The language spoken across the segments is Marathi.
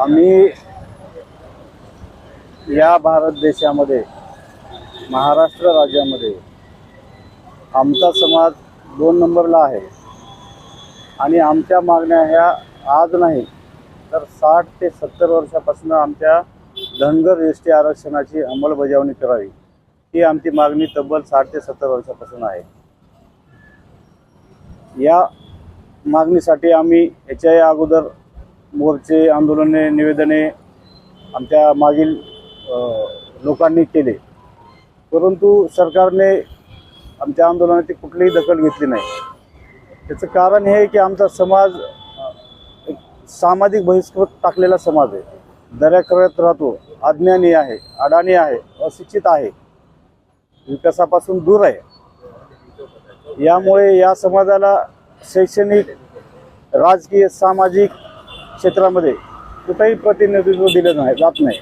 आम्ही या भारत देशामध्ये महाराष्ट्र राज्यामध्ये आमचा समाज दोन नंबरला आहे. आणि आमच्या मागण्या ह्या आज नाही तर साठ ते सत्तर वर्षापासून आमच्या धनगर एस टी आरक्षणाची अंमलबजावणी करावी ही आमची मागणी तब्बल साठ ते सत्तर वर्षापासून आहे. या मागणीसाठी आम्ही याच्याही अगोदर मोर्चे आंदोलने निवेदने आमच्या मागील लोकांनी केले. परंतु सरकारने आमच्या आंदोलनाची कुठलीही दखल घेतली नाही. त्याचं कारण हे आहे की आमचा समाज एक सामाजिक बहिष्कृत टाकलेला समाज आहे. दऱ्याखऱ्यात राहतो अज्ञानी आहे अडाणी आहे अशिक्षित आहे विकासापासून दूर आहे. यामुळे या समाजाला शैक्षणिक राजकीय सामाजिक क्षेत्रामध्ये कुठंही प्रतिनिधित्व दिलं नाही जात नाही.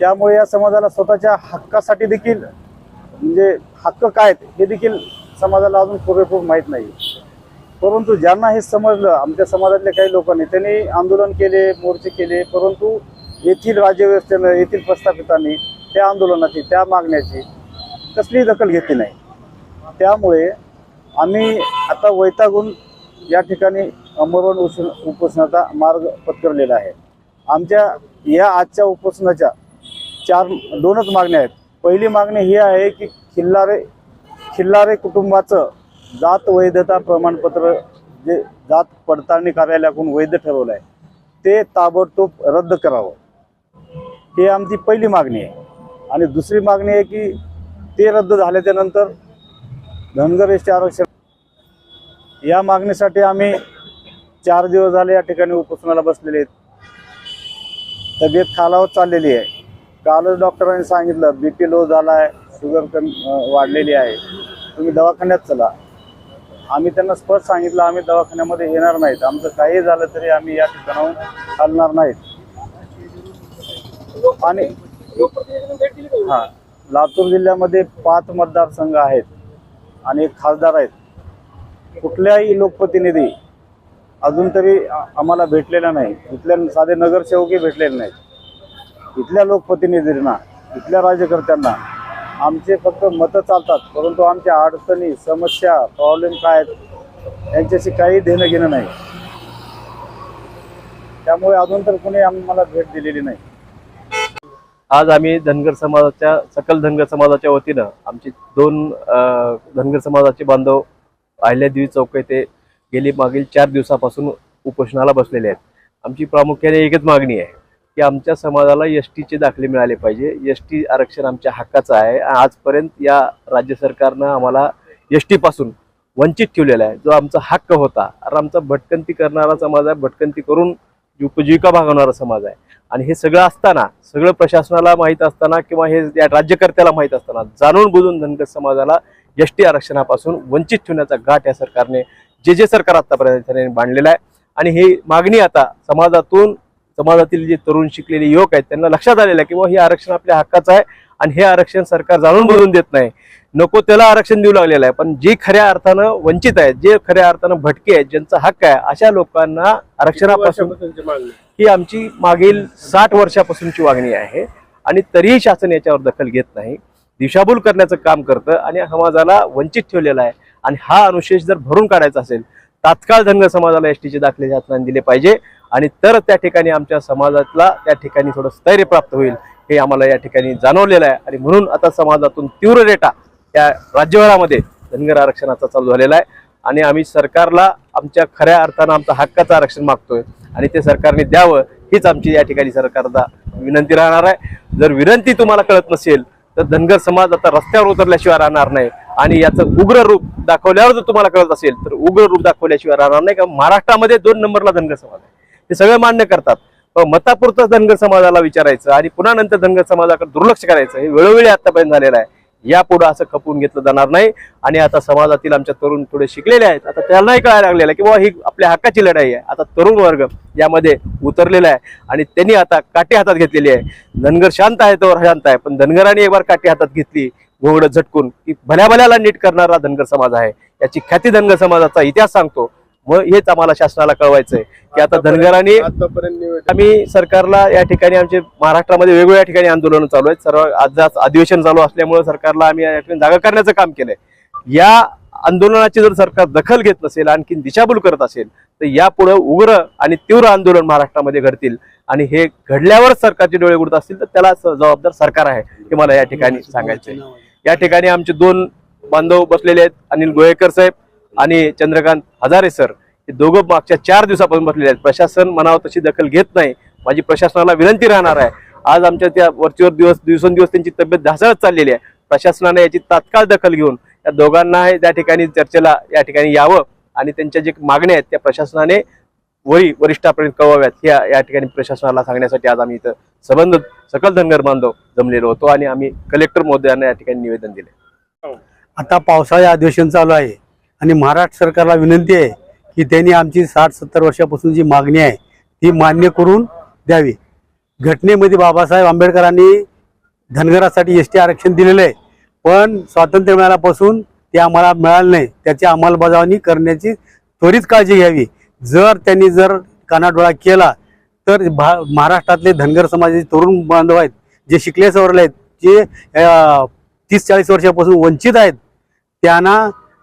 त्यामुळे या समाजाला स्वतःच्या हक्कासाठी देखील म्हणजे हक्क काय आहेत हे देखील समाजाला अजून पुरेपूर माहीत नाही. परंतु ज्यांना हे समजलं आमच्या समाजातल्या काही लोकांनी त्यांनी आंदोलन केले मोर्चे केले परंतु येथील राज्यव्यवस्थेनं येथील प्रस्थापितांनी त्या आंदोलनाची त्या मागण्याची कसलीही दखल घेतली नाही. त्यामुळे आम्ही आता वैतागून या ठिकाणी अमरण उपोषण उपोषणाचा मार्ग पत्करलेला आहे. आमच्या या आजच्या उपोषणाच्या चार दोनच मागण्या आहेत. पहिली मागणी ही आहे की खिल्लारे खिल्लारे कुटुंबाचं जात वैधता प्रमाणपत्र जे जात पडताळणी कार्यालयाकडून वैध ठरवलं आहे ते ताबडतोब रद्द करावं. हे आमची पहिली मागणी आहे. आणि दुसरी मागणी आहे की ते रद्द झाल्याच्यानंतर धनगर एसटी आरक्षण या मागणीसाठी आम्ही चार दिवस झाले या ठिकाणी उपोषणाला बसलेले आहेत. तब्येत खालावत चाललेली आहे. कालच डॉक्टरांनी सांगितलं बी पी लो झाला आहे शुगर कमी वाढलेली आहे. तुम्ही दवाखान्यात चला. आम्ही त्यांना स्पष्ट सांगितलं आम्ही दवाखान्यामध्ये येणार नाहीत. आमचं काही झालं तरी आम्ही या ठिकाणाहून हलणार नाहीत. आणि हा लातूर जिल्ह्यामध्ये पाच मतदारसंघ आहेत आणि खासदार आहेत. कुठल्याही लोकप्रतिनिधी अजून तरी आम्हाला भेटलेला नाही. इथल्या साधे नगरसेवकही भेटलेले नाहीत. इथल्या लोकप्रतिनिधींना इथल्या राज्यकर्त्यांना आमचे फक्त मतं चालतात परंतु आमच्या अडचणी समस्या प्रॉब्लेम काय आहेत यांच्याशी काही देणं घेणं नाही. त्यामुळे अजून तर कोणी आम्हाला भेट दिलेली नाही. आज आम्ही धनगर समाजाच्या सकल धनगर समाजाच्या वतीनं आमची दोन धनगर समाजाचे बांधव अहिल्यादेवी चौक येथे गेली मागील चार दिवसापासून उपोषणाला बसलेले आहेत. आमची प्रामुख्याने एकच मागणी आहे की आमच्या समाजाला एस टीचे दाखले मिळाले पाहिजे. एस टी आरक्षण आमच्या हक्काचं आहे. आजपर्यंत या राज्य सरकारनं आम्हाला एस टीपासून वंचित ठेवलेला आहे. जो आमचा हक्क होता कारण आमचा भटकंती करणारा समाज आहे भटकंती करून उपजीविका भागवणारा समाज आहे. आणि हे सगळं असताना सगळं प्रशासनाला माहीत असताना किंवा हे या राज्यकर्त्याला माहीत असताना जाणून बुजून धनगर समाजाला एस टी आरक्षणापासून वंचित ठेवण्याचा घाट या सरकारने जे जे सरकार आतापर्यंत बांधलेलं आहे. आणि ही मागणी आता समाजातून समाजातील जे तरुण शिकलेले युवक आहेत त्यांना लक्षात आलेलं आहे की बुवा हे आरक्षण आपल्या हक्काचं आहे आणि हे आरक्षण सरकार जाणून बुजून देत नाही. नको त्याला आरक्षण देऊ लागलेलं आहे पण जे खऱ्या अर्थानं वंचित आहेत जे खऱ्या अर्थानं भटके आहेत ज्यांचा हक्क आहे अशा लोकांना आरक्षणापासून ही आमची मागील साठ वर्षापासूनची मागणी आहे. आणि तरीही शासन याच्यावर दखल घेत नाही. दिशाभूल करण्याचं काम करतं आणि समाजाला वंचित ठेवलेला आहे. आणि हा अनुशेष जर भरून काढायचा असेल तात्काळ धनगर समाजाला एस टीचे दाखले शासनाने दिले पाहिजे आणि तर त्या ठिकाणी आमच्या समाजातला त्या ठिकाणी थोडं स्थैर्य प्राप्त होईल हे आम्हाला या ठिकाणी जाणवलेलं आहे. आणि म्हणून आता समाजातून तीव्र रेटा या राज्यभरामध्ये धनगर आरक्षणाचा चालू झालेला आहे. आणि आम्ही सरकारला आमच्या खऱ्या अर्थानं आमचा हक्काचं आरक्षण मागतोय आणि ते सरकारने द्यावं हीच आमची या ठिकाणी सरकारला विनंती राहणार आहे. जर विनंती तुम्हाला कळत नसेल तर धनगर समाज आता रस्त्यावर उतरल्याशिवाय राहणार नाही. आणि याचं उग्र रूप दाखवल्यावर जर तुम्हाला कळत असेल तर उग्र रूप दाखवल्याशिवाय राहणार नाही. का महाराष्ट्रामध्ये दोन नंबरला धनगर समाज आहे. ते सगळे मान्य करतात. पण मतापुरतंच धनगर समाजाला विचारायचं आणि पुन्हा नंतर धनगर समाजाकडे दुर्लक्ष करायचं हे वेळोवेळी आतापर्यंत झालेलं आहे. यापुढे असं खपवून घेतलं जाणार नाही. आणि आता समाजातील आमच्या तरुण थोडे शिकलेले आहेत. आता त्यांनाही कळायला लागलेलं आहे की बाबा ही आपल्या हक्काची लढाई आहे. आता तरुण वर्ग यामध्ये उतरलेला आहे. आणि त्यांनी आता काठी हातात घेतलेली आहे. धनगर शांत आहे तर शांत आहे. पण धनगरांनी एक बार काठी हातात घेतली घोंगडं झटकून. की भल्या भल्याला नीट करणारा धनगर समाज आहे. याची ख्याती धनगर समाजाचा इतिहास सांगतो. मग हेच आम्हाला शासनाला कळवायचंय. की आता धनगरांनी आम्ही सरकारला या ठिकाणी आमचे महाराष्ट्रामध्ये वेगवेगळ्या ठिकाणी आंदोलन चालू आहेत. सर्व आज आज अधिवेशन चालू असल्यामुळे सरकारला आम्ही या ठिकाणी जागा करण्याचं काम केलंय. या आंदोलनाची जर सरकार दखल घेत नसेल आणखी दिशाभूल करत असेल तर यापुढे उग्र आणि तीव्र आंदोलन महाराष्ट्रामध्ये घडतील. आणि हे घडल्यावरच सरकारचे डोळे उघडत असतील तर त्याला जबाबदार सरकार आहे हे मला या ठिकाणी सांगायचंय. या ठिकाणी आमचे दोन बांधव बसलेले आहेत अनिल गोयेकर साहेब आणि चंद्रकांत हजारे सर हे दोघं मागच्या चार दिवसापासून बसलेले आहेत. प्रशासन म्हणावं तशी दखल घेत नाही. माझी प्रशासनाला विनंती राहणार आहे. आज आमच्या त्या वरचीवर दिवस दिवसेंदिवस त्यांची तब्येत ढासळत चाललेली आहे. प्रशासनाने याची तात्काळ दखल घेऊन या दोघांना त्या ठिकाणी चर्चेला या ठिकाणी यावं आणि त्यांच्या जे मागण्या आहेत त्या प्रशासनाने वरी वरिष्ठापर्यंत कळवाव्यात. या या ठिकाणी प्रशासनाला सांगण्यासाठी आज आम्ही इथं संबंध सकल धनगर बांधव जमलेलो होतो आणि आम्ही कलेक्टर महोदयांना या ठिकाणी निवेदन दिले आता पावसाळी अधिवेशन चालू आहे. आणि महाराष्ट्र सरकारला विनंती आहे की त्यांनी आमची साठ सत्तर वर्षापासून जी मागणी आहे ती मान्य करून द्यावी. घटनेमध्ये बाबासाहेब आंबेडकरांनी धनगरासाठी एस टी आरक्षण दिलेलं आहे पण स्वातंत्र्य मिळाल्यापासून ते आम्हाला मिळालं नाही. त्याची अंमलबजावणी करण्याची त्वरित काळजी घ्यावी. जर त्यांनी जर कानाडोळा केला तर भा महाराष्ट्रातले धनगर समाजाचे तरुण बांधव आहेत जे शिकले सवरले आहेत जे तीस चाळीस वर्षापासून वंचित आहेत त्यांना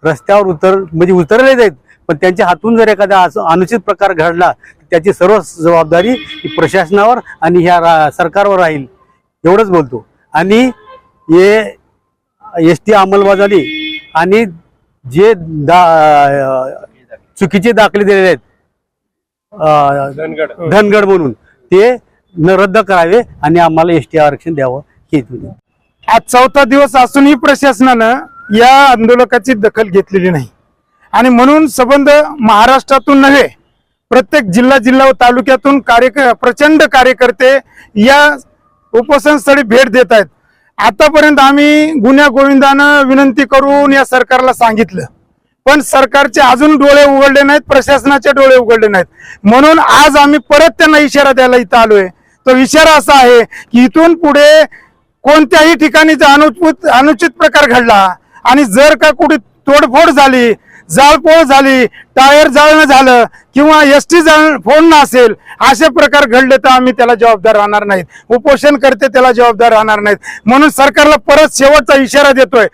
रस्त्यावर उतर म्हणजे उतरलेच आहेत. पण त्यांच्या हातून जर एखादा असं अनुचित प्रकार घडला तर त्याची सर्व जबाबदारी ही प्रशासनावर आणि ह्या रा- सरकारवर राहील. एवढंच बोलतो. आणि हे एस टी अंमलबजावणी आणि जे दा चुकीचे दाखले दिलेले आहेत धनगड. धनगड म्हणून ते न रद्द करावे आणि आम्हाला एस टी आरक्षण द्यावं हे तुम्ही. आज चौथा दिवस असूनही प्रशासनानं या आंदोलकाची दखल घेतलेली नाही. आणि म्हणून संबंध महाराष्ट्रातून नव्हे प्रत्येक जिल्हा जिल्हा व तालुक्यातून कार्य प्रचंड कार्यकर्ते या उपोषणस्थळी भेट देत आहेत. आतापर्यंत आम्ही गुन्ह्या गोविंदानं विनंती करून या सरकारला सांगितलं. पण सरकारचे अजून डोळे उघडले नाहीत प्रशासनाचे डोळे उघडले नाहीत. म्हणून आज आम्ही परत त्यांना इशारा द्यायला इथं आलोय. तो इशारा असा आहे की इथून पुढे कोणत्याही ठिकाणी जर अनुचित अनुचित प्रकार घडला आणि जर का कुठे तोडफोड झाली जाळपोळ झाली टायर जाळणं झालं किंवा एस टी जाळ फोडणं असेल असे प्रकार घडले तर आम्ही त्याला जबाबदार राहणार नाहीत. उपोषण करते त्याला जबाबदार राहणार नाहीत. म्हणून सरकारला परत शेवटचा इशारा देतोय.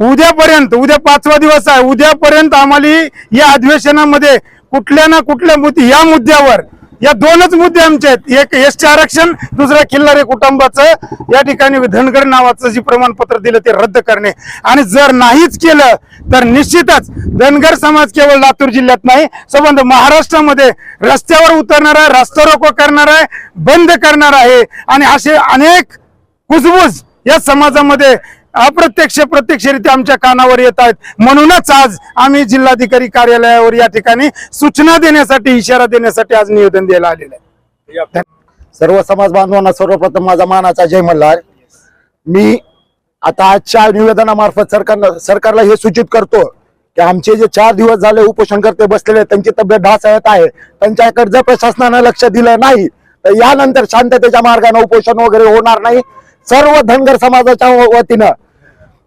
उद्यापर्यंत उद्या पाचवा दिवस आहे. उद्यापर्यंत आम्हाला या अधिवेशनामध्ये कुठल्या ना कुठल्या मुद्दे या मुद्द्यावर या दोनच मुद्दे आमचे आहेत. एक एस टी आरक्षण दुसरं खिल्लारे कुटुंबाचं. या ठिकाणी धनगर नावाचं जे प्रमाणपत्र दिलं ते रद्द करणे. आणि जर नाहीच केलं तर निश्चितच धनगर समाज केवळ लातूर जिल्ह्यात नाही संबंध महाराष्ट्रामध्ये रस्त्यावर उतरणार आहे रस्ता रोको करणार आहे बंद करणार आहे. आणि असे अनेक कुजबूज या समाजामध्ये अप्रत्यक्ष प्रत्यक्षरित्या आमच्या कानावर येत आहेत. म्हणूनच आज आम्ही जिल्हाधिकारी कार्यालयावर या ठिकाणी सूचना देण्यासाठी इशारा देण्यासाठी आज निवेदन द्यायला आलेलं आहे. सर्व समाज बांधवांना सर्वप्रथम माझा मानाचा जय मल्हार. मी आता आजच्या निवेदनामार्फत सरकारला सरकारला हे सूचित करतो की आमचे जे चार दिवस झाले उपोषण करते बसलेले त्यांची तब्येत ढासळत आहे त्यांच्याकडे जर प्रशासनानं लक्ष दिलं नाही तर यानंतर शांततेच्या मार्गाने उपोषण वगैरे होणार नाही. सर्व धनगर समाजाच्या वतीनं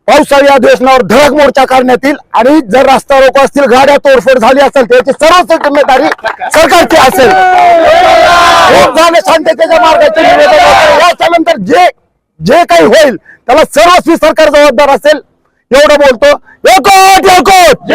पावसाळी अधिवेशनावर धडक मोर्चा काढण्यात येईल. आणि जर रस्ता रोको असतील गाड्या तोडफोड झाली असेल त्याची सर्व जिम्मेदारी सरकारची असेल. शांततेच्या मार्गाचे याच्यानंतर जे जे काही होईल त्याला सर्वस्वी सरकार जबाबदार असेल. एवढं बोलतो. एकट एकट